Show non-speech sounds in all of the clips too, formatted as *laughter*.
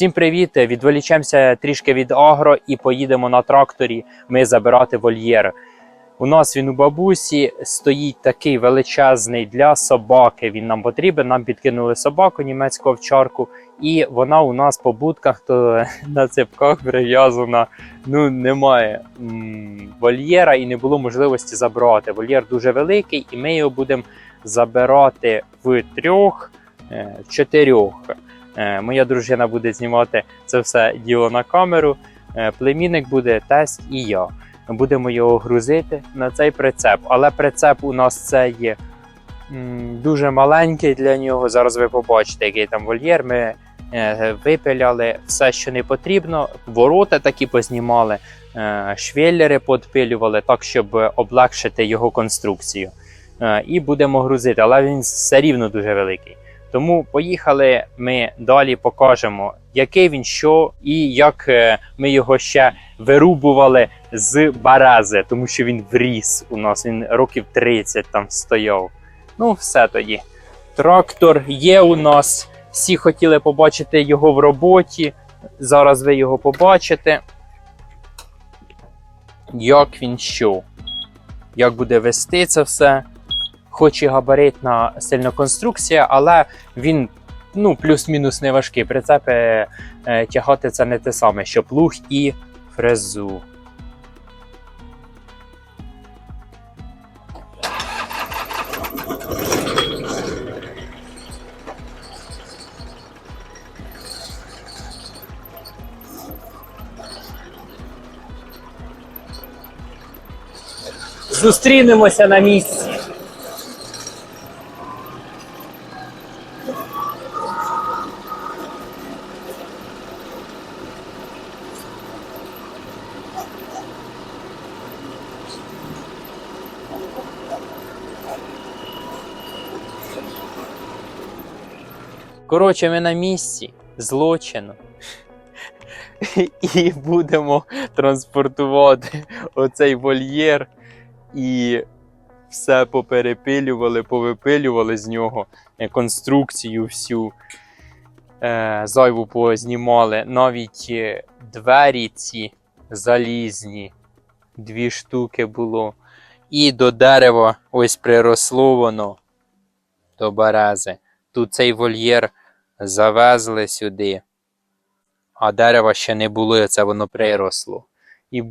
Всім привіт! Відволічемося трішки від агро і поїдемо на тракторі. Ми забирати вольєр. У нас він у бабусі стоїть такий величезний для собаки. Він нам потрібен. Нам підкинули собаку німецьку овчарку, і вона у нас по будках то *laughs* на цепках прив'язана. Ну немає м, вольєра і не було можливості забрати. Вольєр дуже великий, і ми його будемо забирати в трьох, е, в чотирьох. Е, Моя дружина буде знімати це все діло на камеру. Е, Племінник буде тесть і я. Будемо його грузити на цей прицеп. Але прицеп у нас це є дуже маленький для нього. Зараз ви побачите, який там вольєр. Ми е, випиляли все, що не потрібно. Ворота такі познімали, швеллери подпилювали так, щоб облегшити його конструкцію. І будемо грузити, але він все рівно дуже великий. Тому поїхали ми далі покажемо, який він що і як е, ми його ще вирубували з берези, тому що він вріс у нас, він років 30 там стояв. Ну, все тоді. Трактор є у нас. Всі хотіли побачити його в роботі. Зараз ви його побачите. Як він що? Як буде вести це все? Хоч і габаритна сильна конструкція, але він ну, плюс-мінус не важкий. Прицепи е, тягати це не те саме, що плуг і фрезу. Зустрінемося на місці. Коротше, ми на місці злочину. *laughs* І будемо транспортувати оцей вольєр і все поперепилювали, повипилювали з нього е, конструкцію всю е, зайву познімали. Навіть е, двері ці залізні, дві штуки було. І до дерева ось приросло воно до берези. Тут цей вольєр завезли сюди, а дерева ще не було, це воно приросло. І,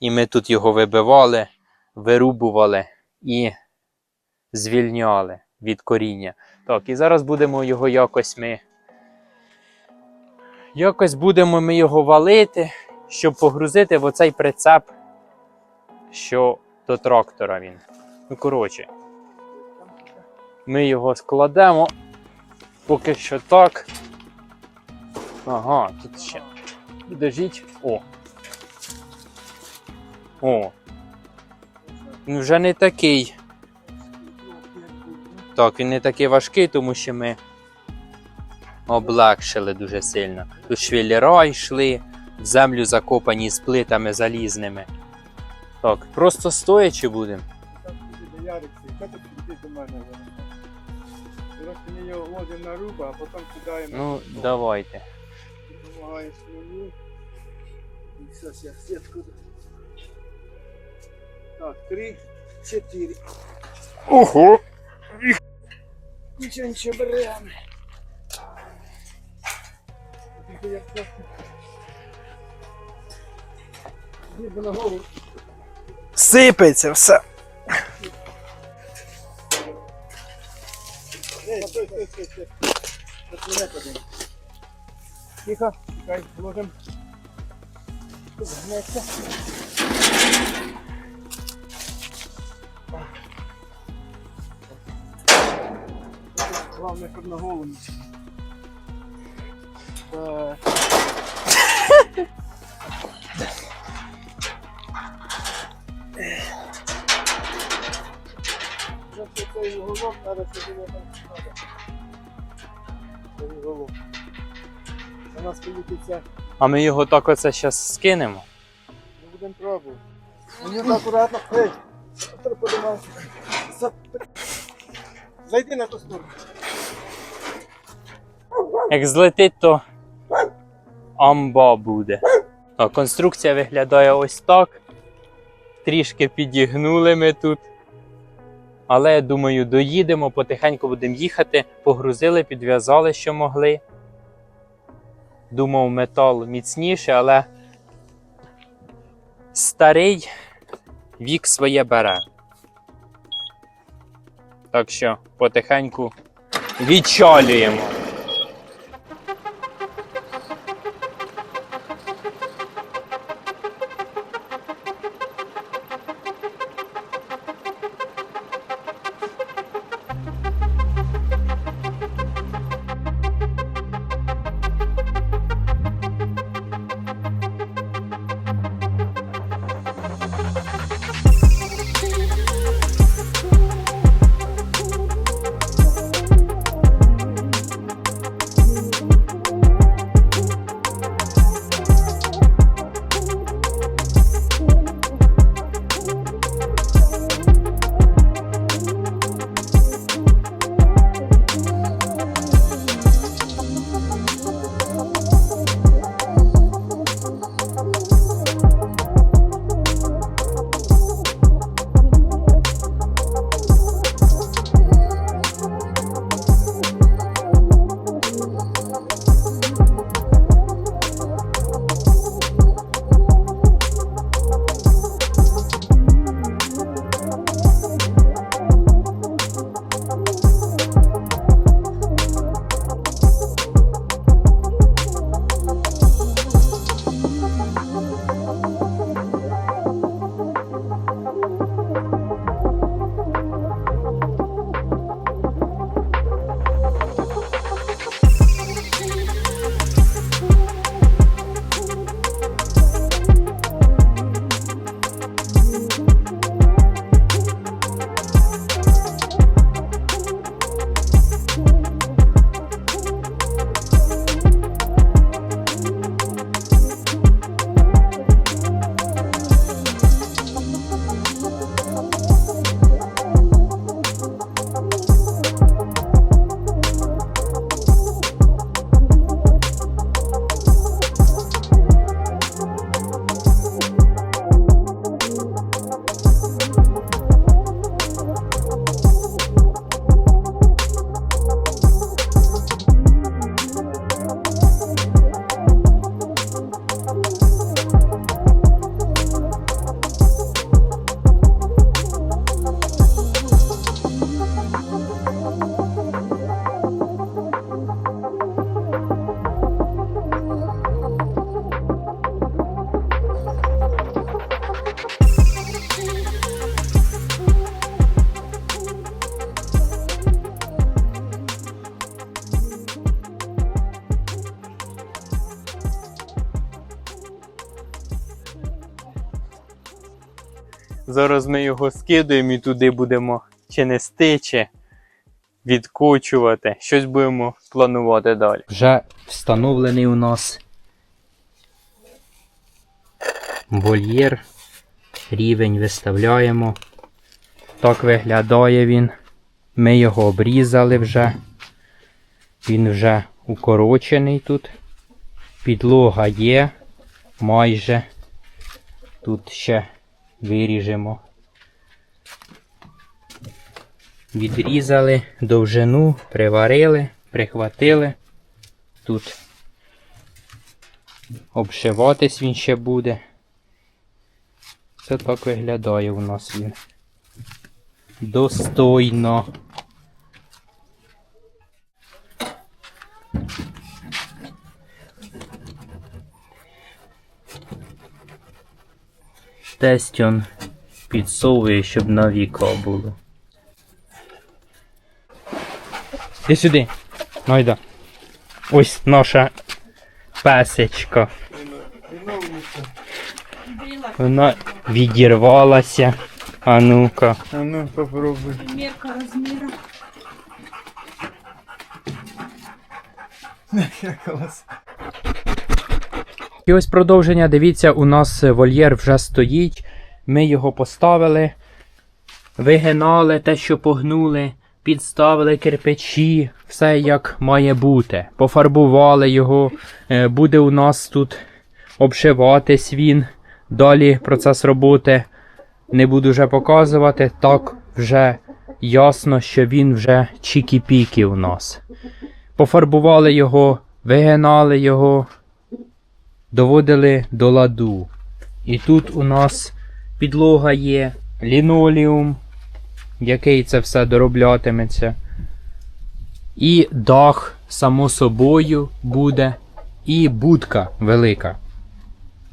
і ми тут його вибивали, вирубували і звільняли від коріння. Так, і зараз будемо його якось ми. Якось будемо ми його валити, щоб погрузити в оцей прицеп, що до трактора він. Ну, коротше, ми його складемо. Поки що так. Ага, тут ще. Підождіть. О. О. Він вже не такий. Так, він не такий важкий, тому що ми облегшили дуже сильно. Тут швеллера йшли, в землю закопані з плитами залізними. Так, просто стоячи будемо. Так Ярик, до мене? Коротше, ми його ложимо на руба, а потім кидаємо. Ну, на давайте. Допомагаєш мені. І зараз я сітку. Так, три, чотири. Ого! Нічого, нічого беремо. Тільки як просто. Ніби на голову. Сипеться все. Стой, стой, стой, стой. Тут мене подивись. Тихо, чекай, ложим. Згнеться. Главное, щоб на голову. Так. Просто цей уголок треба собі не там ставити. У нас політиться. А ми його так оце зараз скинемо. Ми будемо пробувати. Мені так акуратно. Ей! Зайди на ту сторону. Як злетить, то амба буде. Конструкція виглядає ось так. Трішки підігнули ми тут. Але думаю, доїдемо, потихеньку будемо їхати. Погрузили, підв'язали, що могли. Думав, метал міцніший, але старий вік своє бере. Так що потихеньку відчалюємо. Зараз ми його скидуємо і туди будемо чи нести, чи відкочувати. Щось будемо планувати далі. Вже встановлений у нас вольєр. Рівень виставляємо. Так виглядає він. Ми його обрізали вже. Він вже укорочений тут. Підлога є майже. Тут ще виріжемо. Відрізали довжину, приварили, прихватили. Тут обшиватись він ще буде. Це так виглядає у нас він. Достойно. Тесть он підсовує, щоб на віко було. Іди сюди. Найда. Ось наша песечка. Вона відірвалася. А ну-ка. А ну попробуй. Мерка размера. *laughs* Клас. І ось продовження. Дивіться, у нас вольєр вже стоїть. Ми його поставили, вигинали те, що погнули, підставили кирпичі, все як має бути. Пофарбували його. Е, Буде у нас тут обшиватись він. Далі процес роботи не буду вже показувати. Так вже ясно, що він вже чікі-пікі у нас. Пофарбували його, вигинали його, доводили до ладу. І тут у нас підлога є, лінолеум, який це все дороблятиметься. І дах, само собою, буде, і будка велика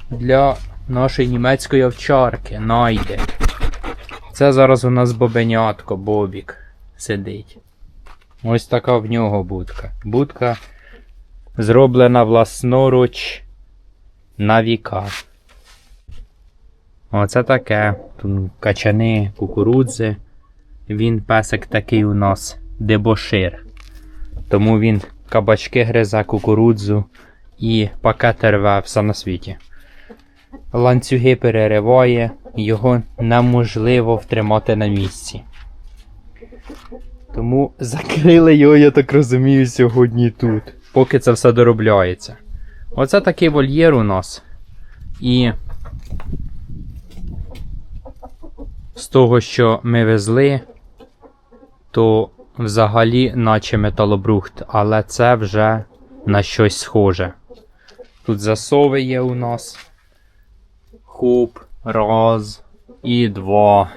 для нашої німецької овчарки найде. Це зараз у нас бобенятко Бобік сидить. Ось така в нього будка. Будка зроблена власноруч на віка. Оце таке. Тут качани, кукурудзи. Він песик такий у нас дебошир. Тому він кабачки гризе, кукурудзу і пакети рве все на світі. Ланцюги перериває, його неможливо втримати на місці. Тому закрили його, я так розумію, сьогодні тут, поки це все доробляється. Оце такий вольєр у нас. І з того, що ми везли, то взагалі наче металобрухт, але це вже на щось схоже. Тут засови є у нас. Хоп, раз і два.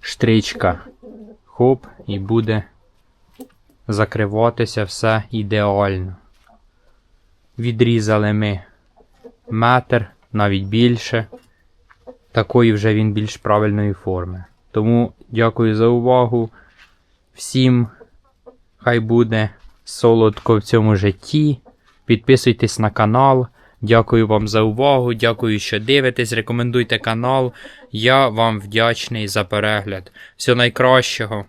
Штричка. Хоп, і буде закриватися все ідеально. Відрізали ми метр, навіть більше. Такої вже він більш правильної форми. Тому дякую за увагу. Всім хай буде солодко в цьому житті. Підписуйтесь на канал. Дякую вам за увагу. Дякую, що дивитесь. Рекомендуйте канал. Я вам вдячний за перегляд. Всього найкращого.